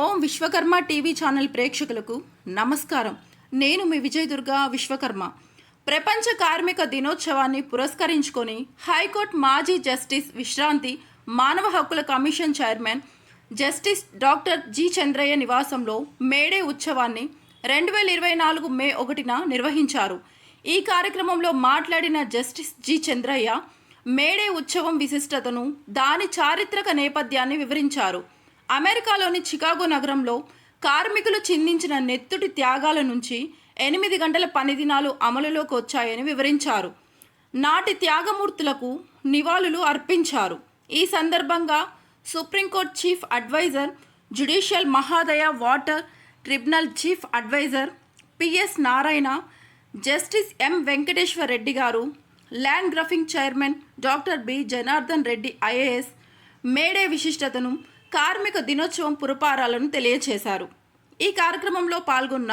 ఓం Vishwakarma TV channel ప్రేక్షకులకు నమస్కారం. నేను మీ విజయదుర్గ విశ్వకర్మ. ప్రపంచ కార్మిక దినోత్సవాన్ని పురస్కరించుకొని హైకోర్టు మాజీ జస్టిస్ విశ్రాంతి మానవ హక్కుల commission chairman justice doctor G Chandraiah నివాసంలో మేడే ఉత్సవాన్ని రెండు వేల ఇరవై నాలుగు మే ఒకటిన నిర్వహించారు. ఈ కార్యక్రమంలో మాట్లాడిన జస్టిస్ జి చంద్రయ్య మేడే ఉత్సవం విశిష్టతను దాని చారిత్రక నేపథ్యాన్ని వివరించారు. అమెరికాలోని చికాగో నగరంలో కార్మికులు చిందించిన నెత్తుటి త్యాగాల నుంచి ఎనిమిది గంటల పని దినాలు అమలులోకి వచ్చాయని వివరించారు. నాటి త్యాగమూర్తులకు నివాళులు అర్పించారు. ఈ సందర్భంగా supreme court chief adviser judicial Mahadayi water tribunal chief adviser PS Narayana justice M. Venkateshwar Reddy garu land grabbing chairman doctor B. Janardhan Reddy IAS May Day విశిష్టతను కార్మిక దినోత్సవం పురపారాలను తెలియచేశారు. ఈ కార్యక్రమంలో పాల్గొన్న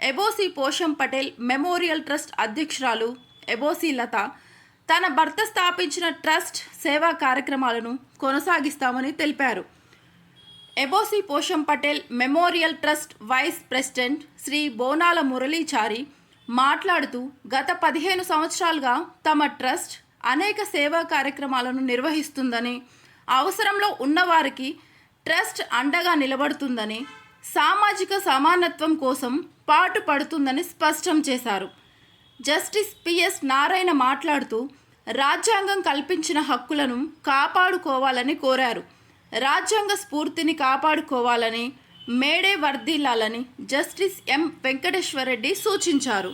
ఎబోసి పోషం పటేల్ మెమోరియల్ ట్రస్ట్ అధ్యక్షురాలు ఎబోసి లత తన భర్త స్థాపించిన ట్రస్ట్ సేవా కార్యక్రమాలను కొనసాగిస్తామని తెలిపారు. ఎబోసి Posham Patel memorial trust vice president Shri Bonala Muralichari మాట్లాడుతూ గత పదిహేను సంవత్సరాలుగా తమ ట్రస్ట్ అనేక సేవా కార్యక్రమాలను నిర్వహిస్తుందని అవసరంలో ఉన్నవారికి ట్రస్ట్ అండగా నిలబడుతుందని సామాజిక సమానత్వం కోసం పాటు పడుతుందని స్పష్టం చేశారు. జస్టిస్ పిఎస్ నారాయణ మాట్లాడుతూ రాజ్యాంగం కల్పించిన హక్కులను కాపాడుకోవాలని కోరారు. రాజ్యాంగ స్ఫూర్తిని కాపాడుకోవాలని మేడే వర్ధిల్లాలని జస్టిస్ ఎం. వెంకటేశ్వరరెడ్డి సూచించారు.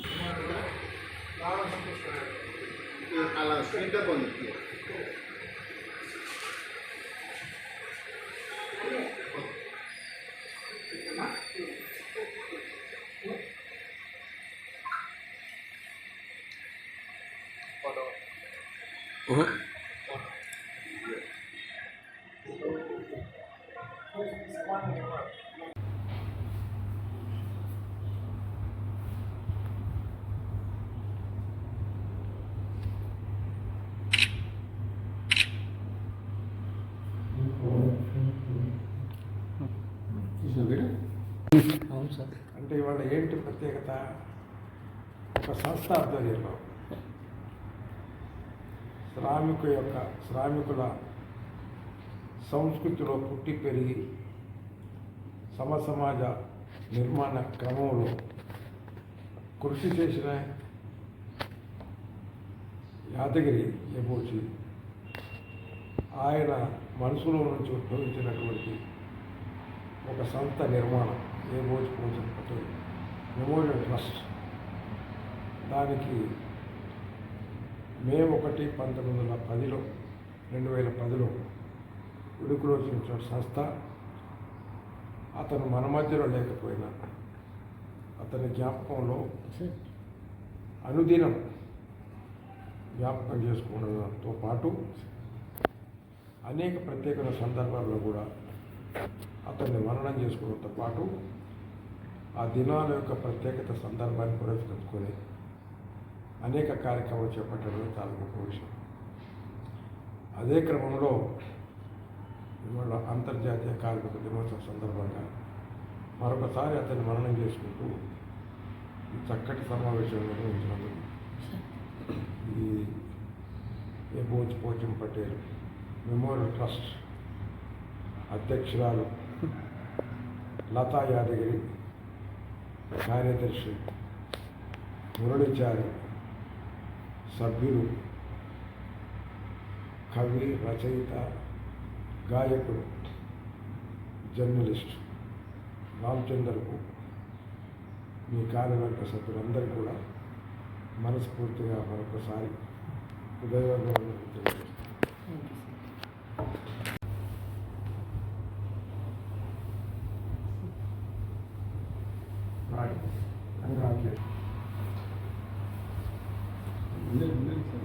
సార్. అంటే ఇవాళ ఏంటి ప్రత్యేకత? ఒక సంస్థ ఆధ్వర్యంలో శ్రామికు యొక్క శ్రామికుల సంస్కృతిలో పుట్టి పెరిగి సమసమాజ నిర్మాణ క్రమంలో కృషి చేసిన యాదగిరి ఎబోచి ఆయన మనసులో నుంచి ఉద్భవించినటువంటి ఒక సంస్థ నిర్మాణం. ఏ రోజు పూజలు పటేల్ మెమోరియల్ ట్రస్ట్ దానికి మే ఒకటి పంతొమ్మిది వందల పదిలో రెండు వేల పదిలో ఉడుకులోచించిన సంస్థ అతను మన మధ్యలో లేకపోయినా అతని జ్ఞాపకంలో అనుదినం జ్ఞాపకం చేసుకోవడంతో పాటు అనేక ప్రత్యేకమైన సందర్భాల్లో కూడా అతన్ని మననం చేసుకోవడంతో పాటు ఆ దినాల యొక్క ప్రత్యేకత సందర్భాన్ని పురస్కరించుకొని అనేక కార్యక్రమాలు చేపట్టడం చాలా గొప్ప విషయం. అదే క్రమంలో ఇవాళ అంతర్జాతీయ కార్మిక దినోత్సవం సందర్భంగా మరొకసారి అతన్ని మరణం చేసుకుంటూ ఈ చక్కటి సమావేశం నిర్వహించినందుకు ఈ ఎబోజ్ పోచం పటేల్ మెమోరియల్ ట్రస్ట్ అధ్యక్షురాలు లతా యాదగిరి కార్యదర్శి మురళిచారి సభ్యులు కవి రచయిత గాయకుడు జర్నలిస్ట్ రామచందర్కు మీ కార్యవర్గ సభ్యులందరూ కూడా మనస్ఫూర్తిగా మరొకసారి హృదయపూర్వకంగా తెలియజేస్తాను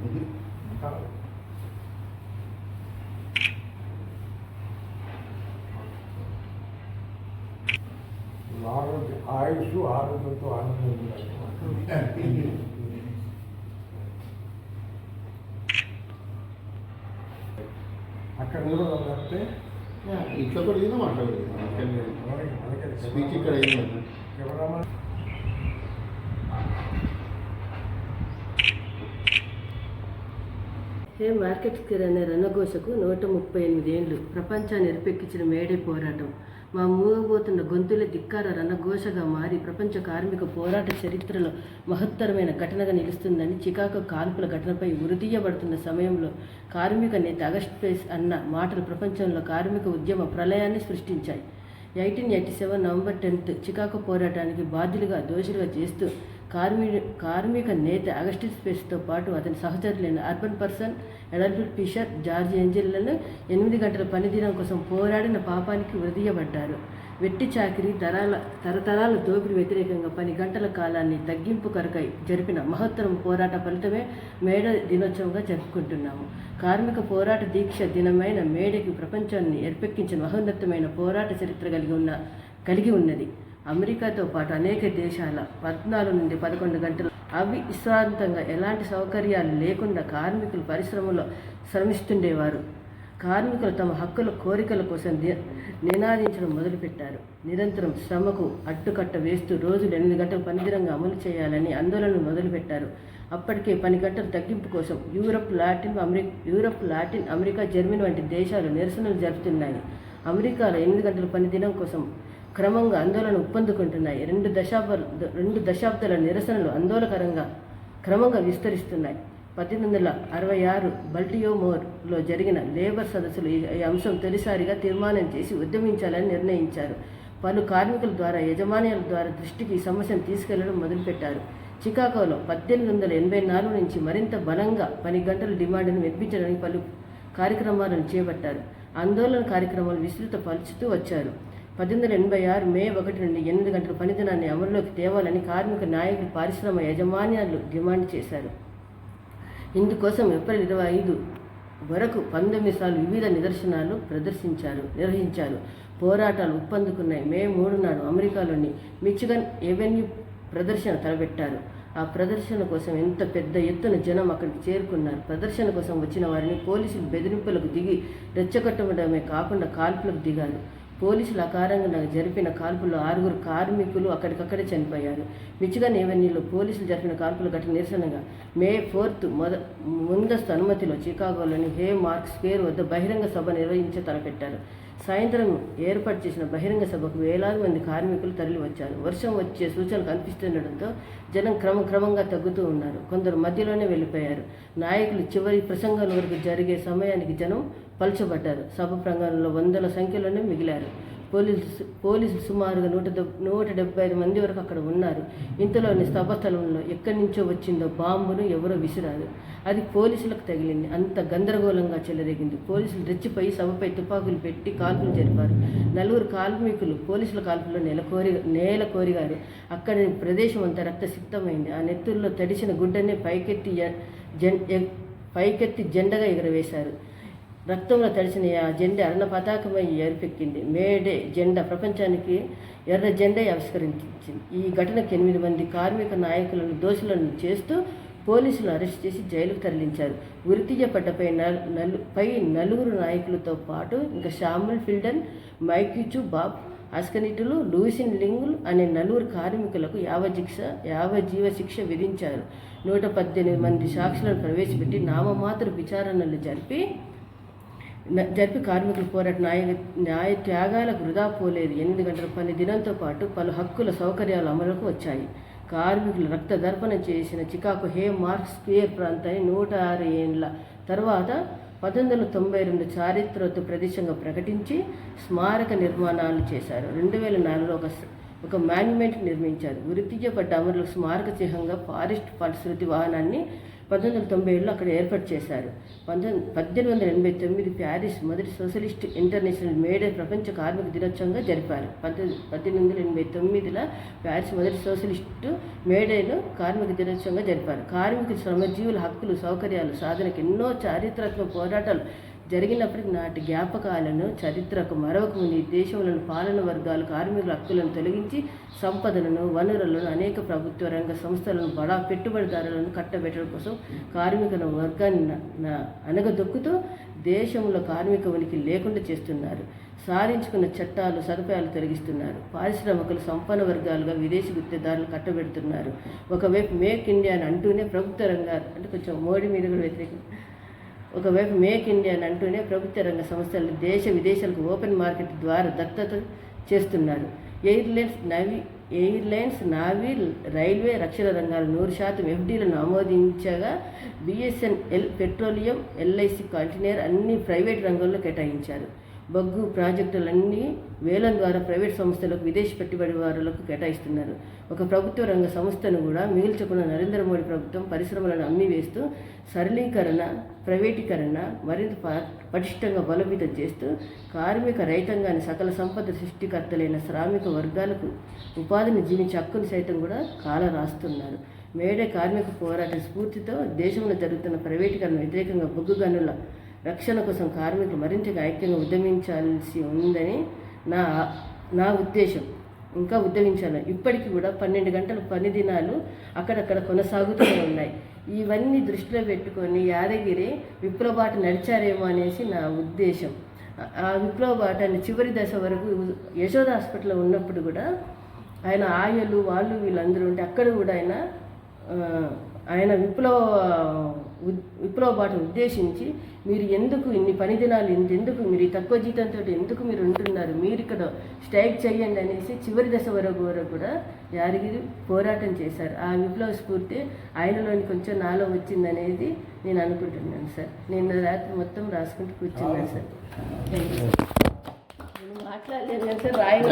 ఆరోగ్య ಆರೋಗ್ಯ ಆಯುಷು ಆರೋಗ್ಯಕ್ಕೂ ಆನಂದ ಅಕ್ಕ ನಿಲ್ಲೋದಲ್ಲತ್ತೆ ಇತ್ತ ಕಡೆಯಿಂದ ಮಾತಾಡೋದು ಸ್ಪೀಚ್ ಕಡೆಯಿಂದ హే మార్కెట్ అనే రణఘోషకు నూట ముప్పై ఎనిమిది ఏళ్ళు. ప్రపంచాన్ని ఎరిపెక్కించిన మేడే పోరాటం. మా మూగబోతున్న గొంతుల ధిక్కార రణఘోషగా మారి ప్రపంచ కార్మిక పోరాట చరిత్రలో మహత్తరమైన ఘటనగా నిలుస్తుందని చికాగో కాల్పుల ఘటనపై ఉరితీయబడుతున్న సమయంలో కార్మిక నేత అగస్ట్ ప్లేస్ అన్న మాటలు ప్రపంచంలో కార్మిక ఉద్యమ ప్రళయాన్ని సృష్టించాయి. Eighteen eighty seven November tenth Chicago పోరాటానికి బాధ్యులుగా దోషులుగా చేస్తూ కార్మి కార్మిక నేత అగస్టిస్ స్పేస్తో పాటు అతని సహచరులైన అర్బన్ పర్సన్ ఎడల్ఫిడ్ ఫిషర్ జార్జ్ ఏంజెల్లను ఎనిమిది గంటల పనిదినం కోసం పోరాడిన పాపానికి వదియబడ్డారు వెట్టి చాకిరి తరాల తరతరాల దోపిడి వ్యతిరేకంగా పని గంటల కాలాన్ని తగ్గింపు కొరకై జరిపిన మహత్తరం పోరాట ఫలితమే మేడ దినోత్సవంగా జరుపుకుంటున్నాము. కార్మిక పోరాట దీక్ష దినమైన మేడకి ప్రపంచాన్ని ఎర్పెక్కించిన మహోన్నతమైన పోరాట చరిత్ర కలిగి ఉన్న కలిగి ఉన్నది. అమెరికాతో పాటు అనేక దేశాల పద్నాలుగు నుండి పదకొండు గంటలు అవిశ్రాంతంగా ఎలాంటి సౌకర్యాలు లేకుండా కార్మికులు పరిశ్రమలో శ్రమిస్తుండేవారు. కార్మికులు తమ హక్కుల కోరికల కోసం నినాదించడం మొదలుపెట్టారు. నిరంతరం శ్రమకు అడ్డుకట్ట వేస్తూ రోజులు ఎనిమిది గంటలు పనిదినంగా అమలు చేయాలని ఆందోళనలు మొదలుపెట్టారు. అప్పటికే పని గంటల తగ్గింపు కోసం Europe Latin America Europe Latin America Germany వంటి దేశాలు నిరసనలు జరుపుతున్నాయి. అమెరికాలో ఎనిమిది గంటల పనిదినం కోసం క్రమంగా ఆందోళన ఉప్పందుకుంటున్నాయి. రెండు దశాబ రెండు దశాబ్దాల నిరసనలు ఆందోళనకరంగా క్రమంగా విస్తరిస్తున్నాయి. పద్దెనిమిది వందల అరవై ఆరు బల్టియోమోర్లో జరిగిన లేబర్ సదస్సులు ఈ అంశం తొలిసారిగా తీర్మానం చేసి ఉద్యమించాలని నిర్ణయించారు. పలు కార్మికుల ద్వారా యజమానుల ద్వారా దృష్టికి ఈ సమస్యను తీసుకెళ్ళడం మొదలుపెట్టారు. చికాగోలో పద్దెనిమిది వందల ఎనభై నాలుగు నుంచి మరింత బలంగా పని గంటల డిమాండ్ను మెప్పించడానికి పలు కార్యక్రమాలను చేపట్టారు. ఆందోళన కార్యక్రమాలు విస్తృత పరుచుతూ వచ్చారు. పద్దెనిమిది వందల ఎనభై ఆరు మే ఒకటి నుండి ఎనిమిది గంటల పనిదినాన్ని అమలులోకి తేవాలని కార్మిక నాయకులు పారిశ్రమ యజమాన్యాలు డిమాండ్ చేశారు. ఇందుకోసం ఏప్రిల్ ఇరవై ఐదు వరకు పంతొమ్మిది సార్లు వివిధ నిదర్శనాలు ప్రదర్శించారు నిర్వహించారు. పోరాటాలు ఉప్పందుకున్నాయి. మే మూడు నాడు అమెరికాలోని మిచిగన్ ఎవెన్యూ ప్రదర్శన తలపెట్టారు. ఆ ప్రదర్శన కోసం ఎంత పెద్ద ఎత్తున జనం అక్కడికి చేరుకున్నారు? ప్రదర్శన కోసం వచ్చిన వారిని పోలీసులు బెదిరింపులకు దిగి రెచ్చగొట్టడమే కాకుండా కాల్పులకు దిగారు. పోలీసులు అకారంగా జరిపిన కాల్పుల్లో ఆరుగురు కార్మికులు అక్కడికక్కడే చనిపోయారు. మిచిగన్ ఎవెన్యూలో పోలీసులు జరిపిన కాల్పుల ఘటన నిరసనగా మే ఫోర్త్ మొద ముందస్తు అనుమతిలో చికాగోలోని హే మార్క్ స్క్వేర్ వద్ద బహిరంగ సభ నిర్వహించి తలపెట్టారు. సాయంత్రం ఏర్పాటు చేసిన బహిరంగ సభకు వేలాది మంది కార్మికులు తరలి వచ్చారు వర్షం వచ్చే సూచనలు కనిపిస్తుండటంతో జనం క్రమక్రమంగా తగ్గుతూ ఉన్నారు. కొందరు మధ్యలోనే వెళ్ళిపోయారు. నాయకులు చివరి ప్రసంగాల వరకు జరిగే సమయానికి జనం పలుచబడ్డారు. సభ ప్రాంగణంలో వందల సంఖ్యలోనే మిగిలారు. పోలీసు పోలీసులు సుమారుగా నూట నూట డెబ్బై ఐదు మంది వరకు అక్కడ ఉన్నారు. ఇంతలోని స్థలస్థలంలో ఎక్కడి నుంచో వచ్చిందో బాంబును ఎవరో విసిరారు. అది పోలీసులకు తగిలింది. అంత గందరగోళంగా చెలరేగింది. పోలీసులు రెచ్చిపోయి సభపై తుపాకులు పెట్టి కాల్పులు జరిపారు. నలుగురు కార్మికులు పోలీసుల కాల్పుల్లో నెలకోరి నేల కోరిగారు. అక్కడి ప్రదేశం అంతా రక్తసిక్తమైంది. ఆ నెత్తుల్లో తడిసిన గుడ్డనే పైకెత్తి ఎ- జెం- ఎ- పైకెత్తి జెండగా ఎగురవేశారు. రక్తంలో తడిసిన ఆ జెండా అరుణ పతాకమై ఏర్పెక్కింది. మేడే జెండా ప్రపంచానికి ఎర్ర జెండా ఆవిష్కరించింది. ఈ ఘటనకు ఎనిమిది మంది కార్మిక నాయకులను దోషులను చేస్తూ పోలీసులు అరెస్ట్ చేసి జైలుకు తరలించారు. ఉరితీయపడ్డపై నల్ నలు పై నలుగురు నాయకులతో పాటు ఇంకా షాముల్ ఫిల్డన్ మైక్యూచు బాబ్ అస్కనిటులు లూసిన్ లింగుల్ అనే నలుగురు కార్మికులకు యావజిక్ష యావజీవ శిక్ష విధించారు. నూట పద్దెనిమిది మంది సాక్షులను ప్రవేశపెట్టి నామమాత్ర విచారణలు జరిపి జరిపి కార్మికుల పోరాట న్యాయ న్యాయ త్యాగాలకు వృధా పోలేదు. ఎనిమిది గంటల పని దినంతో పాటు పలు హక్కుల సౌకర్యాలు అమలుకు వచ్చాయి. కార్మికులు రక్త దర్పణం చేసిన చికాకు హే మార్క్ స్క్వేర్ ప్రాంతాన్ని నూట ఆరు ఏండ్ల తర్వాత పంతొమ్మిది వందల తొంభై రెండు చారిత్రక ప్రదేశంగా ప్రకటించి స్మారక నిర్మాణాలు చేశారు. రెండు వేల నాలుగులో ఒక ఒక మాన్యుమెంట్ నిర్మించారు. గుర్తించబడ్డ అమరులకు స్మారక చిహ్నంగా ఫారెస్ట్ ఫలశ్రుతి వాహనాన్ని పంతొమ్మిది వందల తొంభై ఏడులో అక్కడ ఏర్పాటు చేశారు. పంతొమ్మిది పద్దెనిమిది వందల ఎనభై తొమ్మిది ప్యారిస్ మొదటి సోషలిస్ట్ ఇంటర్నేషనల్ మేడే ప్రపంచ కార్మిక దినోత్సవంగా జరిపారు. పంతొమ్మిది పద్దెనిమిది వందల ఎనభై తొమ్మిదిలో ప్యారిస్ మొదటి సోషలిస్టు మేడేను కార్మిక దినోత్సవంగా జరిపారు. కార్మిక శ్రమజీవుల హక్కులు సౌకర్యాలు సాధనకు ఎన్నో చారిత్రాత్మక పోరాటాలు జరిగినప్పటికీ నాటి జ్ఞాపకాలను చరిత్రకు మరొక ముందు దేశంలోని పాలన వర్గాలు కార్మికుల హక్కులను తొలగించి సంపదలను వనరులను అనేక ప్రభుత్వ రంగ సంస్థలను బడా పెట్టుబడిదారులను కట్టబెట్టడం కోసం కార్మికుల వర్గాన్ని అనగదొక్కుతూ దేశంలో కార్మిక ఉనికి లేకుండా చేస్తున్నారు. సాధించుకున్న చట్టాలు సదుపాయాలు తొలగిస్తున్నారు. పారిశ్రామికులు సంపన్న వర్గాలుగా విదేశీ గుత్తేదారులు కట్టబెడుతున్నారు. ఒకవైపు మేక్ ఇండియా అని అంటూనే ప్రభుత్వ రంగాలు అంటే కొంచెం మోడీ మీద కూడా వ్యతిరేకం. ఒకవైపు మేక్ ఇండియా అని అంటూనే ప్రభుత్వ రంగ సంస్థలు దేశ విదేశాలకు ఓపెన్ మార్కెట్ ద్వారా దత్తత చేస్తున్నారు. ఎయిర్లైన్స్ నవి ఎయిర్లైన్స్ నావీ రైల్వే రక్షణ రంగాలు నూరు శాతం ఎఫ్డీలను ఆమోదించగా బిఎస్ఎన్ఎల్ పెట్రోలియం ఎల్ఐసి కంటైనర్ అన్ని ప్రైవేట్ రంగంలో కేటాయించారు. బొగ్గు ప్రాజెక్టులన్నీ వేలం ద్వారా ప్రైవేట్ సంస్థలకు విదేశీ పెట్టుబడిదారులకు కేటాయిస్తున్నారు. ఒక ప్రభుత్వ రంగ సంస్థను కూడా మిగిల్చకుండా నరేంద్ర మోడీ ప్రభుత్వం పరిశ్రమలను అమ్మివేస్తూ సరళీకరణ ప్రైవేటీకరణ మరింత ప- పటిష్టంగా బలోపేతం చేస్తూ కార్మిక రైతాంగాన్ని సకల సంపద సృష్టికర్తలైన శ్రామిక వర్గాలకు ఉపాధిని జీవించే హక్కును సైతం కూడా కాల రాస్తున్నారు. మేడే కార్మిక పోరాట స్ఫూర్తితో దేశంలో జరుగుతున్న ప్రైవేటీకరణ వ్యతిరేకంగా బొగ్గు గనుల రక్షణ కోసం కార్మికులు మరింతగా ఐక్యంగా ఉద్యమించాల్సి ఉందని నా నా ఉద్దేశం. ఇంకా ఉద్యమించాలి ఇప్పటికీ కూడా పన్నెండు గంటల పని దినాలు అక్కడక్కడ కొనసాగుతూనే ఉన్నాయి. ఇవన్నీ దృష్టిలో పెట్టుకొని యాదగిరి విప్లవాట నడిచారేమో అనేసి నా ఉద్దేశం. ఆ- విప్లవాటాన్ని చివరి దశ వరకు యశోద హాస్పిటల్లో ఉన్నప్పుడు కూడా ఆయన ఆయలు వాళ్ళు వీళ్ళందరూ ఉంటే అక్కడ కూడా ఆయన ఆయన విప్లవ విప్లవ బాట ఉద్దేశించి మీరు ఎందుకు ఇన్ని పని దినాలు ఎందుకు మీరు ఈ తక్కువ జీతంతో ఎందుకు మీరు ఉంటున్నారు? మీరు ఇక్కడ స్ట్రైక్ చేయండి అనేసి చివరి దశ వరకు వరకు కూడా యాదగిరి పోరాటం చేశారు. ఆ విప్లవ స్ఫూర్తి ఆయనలోని కొంచెం నాలో వచ్చిందనేది నేను అనుకుంటున్నాను సార్. నేను రాత్రి మొత్తం రాసుకుంటూ కూర్చున్నాను సార్. మాట్లాడలేదు సార్ రాయలేదు.